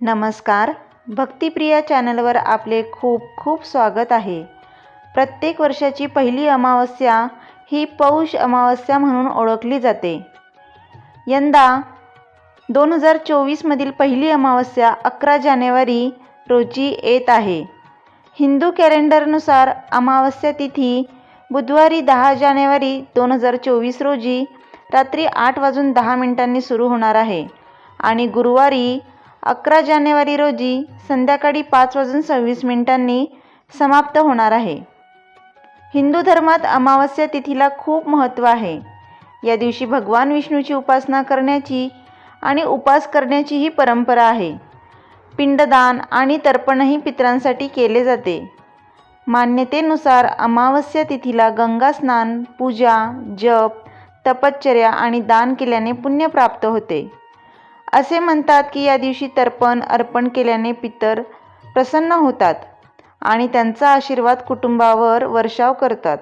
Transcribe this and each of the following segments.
नमस्कार. भक्तिप्रिया चॅनलवर आपले खूप खूप स्वागत आहे. प्रत्येक वर्षाची पहिली अमावस्या ही पौष अमावस्या म्हणून ओळखली जाते. यंदा दोन हजार चोवीसमधील पहिली अमावस्या अकरा जानेवारी रोजी येत आहे. हिंदू कॅलेंडरनुसार अमावस्या तिथी बुधवारी दहा जानेवारी दोन हजार चोवीस रोजी रात्री आठ वाजून दहा मिनिटांनी सुरू होणार आहे आणि गुरुवारी अकरा जानेवारी रोजी संध्याकाळी पाच वाजून सव्वीस मिनिटांनी समाप्त होणार आहे. हिंदू धर्मात अमावस्या तिथीला खूप महत्त्व आहे. या दिवशी भगवान विष्णूची उपासना करण्याची आणि उपास करण्याची ही परंपरा आहे. पिंडदान आणि तर्पणही पितरांसाठी केले जाते. मान्यतेनुसार अमावस्या तिथीला गंगा स्नान पूजा जप तपश्चर्या आणि दान केल्याने पुण्य प्राप्त होते. असे म्हणतात की या दिवशी तर्पण अर्पण केल्याने पितर प्रसन्न होतात आणि त्यांचा आशीर्वाद कुटुंबावर वर्षाव करतात.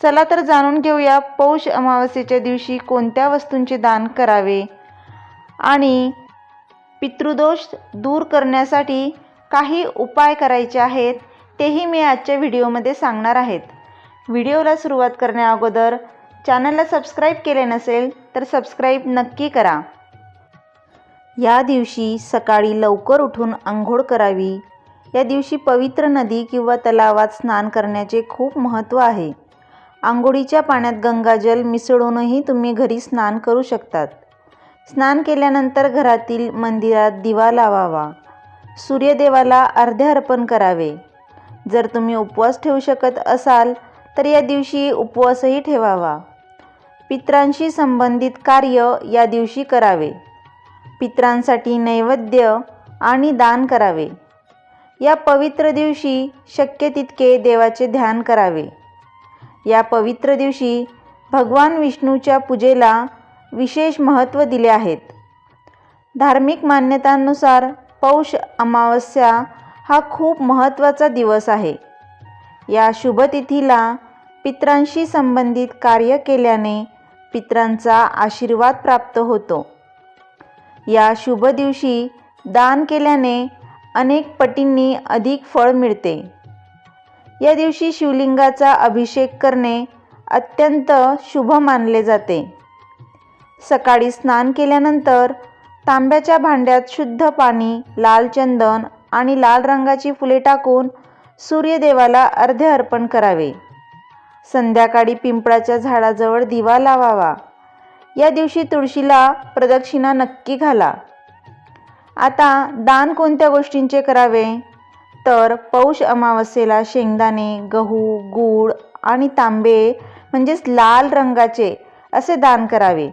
चला तर जाणून घेऊया पौष अमावस्येच्या दिवशी कोणत्या वस्तूंचे दान करावे आणि पितृदोष दूर करण्यासाठी काही उपाय करायचे आहेत तेही मी आजच्या व्हिडिओमध्ये सांगणार आहेत. व्हिडिओला सुरुवात करण्याअगोदर चॅनलला सबस्क्राईब केले नसेल तर सबस्क्राईब नक्की करा. या दिवशी सकाळी लवकर उठून आंघोळ करावी. या दिवशी पवित्र नदी किंवा तलावात स्नान करण्याचे खूप महत्त्व आहे. आंघोळीच्या पाण्यात गंगाजल मिसळूनही तुम्ही घरी स्नान करू शकतात. स्नान केल्यानंतर घरातील मंदिरात दिवा लावावा. सूर्यदेवाला अर्ध्या अर्पण करावे. जर तुम्ही उपवास ठेवू शकत असाल तर या दिवशी उपवासही ठेवावा. पित्रांशी संबंधित कार्य या दिवशी करावे. पित्रांसाठी नैवेद्य आणि दान करावे. या पवित्र दिवशी शक्य तितके देवाचे ध्यान करावे. या पवित्र दिवशी भगवान विष्णूच्या पूजेला विशेष महत्त्व दिले आहेत. धार्मिक मान्यतांनुसार पौष अमावस्या हा खूप महत्त्वाचा दिवस आहे. या शुभतिथीला पित्रांशी संबंधित कार्य केल्याने पित्रांचा आशीर्वाद प्राप्त होतो. या शुभ दिवशी दान केल्याने अनेक पटींनी अधिक फळ मिळते. या दिवशी शिवलिंगाचा अभिषेक करणे अत्यंत शुभ मानले जाते. सकाळी स्नान केल्यानंतर तांब्याच्या भांड्यात शुद्ध पाणी लाल चंदन आणि लाल रंगाची फुले टाकून सूर्यदेवाला अर्धे अर्पण करावे. संध्याकाळी पिंपळाच्या झाडाजवळ दिवा लावावा. या दिवशी तुळशीला प्रदक्षिणा नक्की घाला. आता दान कोणत्या गोष्टींचे करावे? तर पौष अमावस्येला शेंगदाणे गहू गूळ आणि तांबे म्हणजेच लाल रंगाचे असे दान करावे.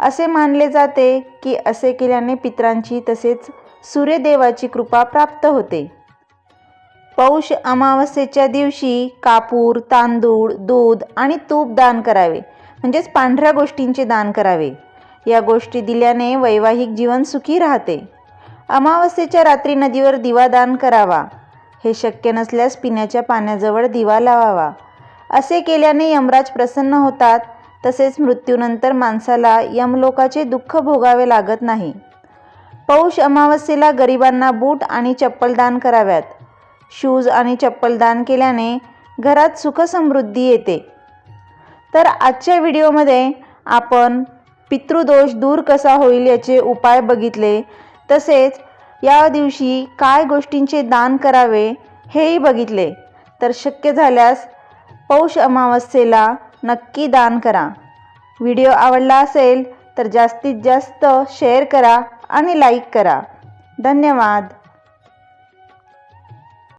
असे मानले जाते की असे केल्याने पित्रांची तसेच सूर्यदेवाची कृपा प्राप्त होते. पौष अमावस्येच्या दिवशी कापूर तांदूळ दूध आणि तूप दान करावे. म्हणजेच पांढऱ्या गोष्टींचे दान करावे. या गोष्टी दिल्याने वैवाहिक जीवन सुखी राहते. अमावस्येच्या रात्री नदीवर दिवा दान करावा. हे शक्य नसल्यास पिण्याच्या पाण्याजवळ दिवा लावावा. असे केल्याने यमराज प्रसन्न होतात तसेच मृत्यूनंतर माणसाला यमलोकाचे दुःख भोगावे लागत नाही. पौष अमावस्येला गरिबांना बूट आणि चप्पल दान कराव्यात. शूज आणि चप्पल दान केल्याने घरात सुखसमृद्धी येते. तर आजच्या व्हिडिओमध्ये आपण पितृदोष दूर कसा होईल याचे उपाय बघितले. तसेच या दिवशी काय गोष्टींचे दान करावे हेही बघितले. तर शक्य झाल्यास पौष अमावस्येला नक्की दान करा. व्हिडिओ आवडला असेल तर जास्तीत जास्त शेअर करा आणि लाईक करा. धन्यवाद.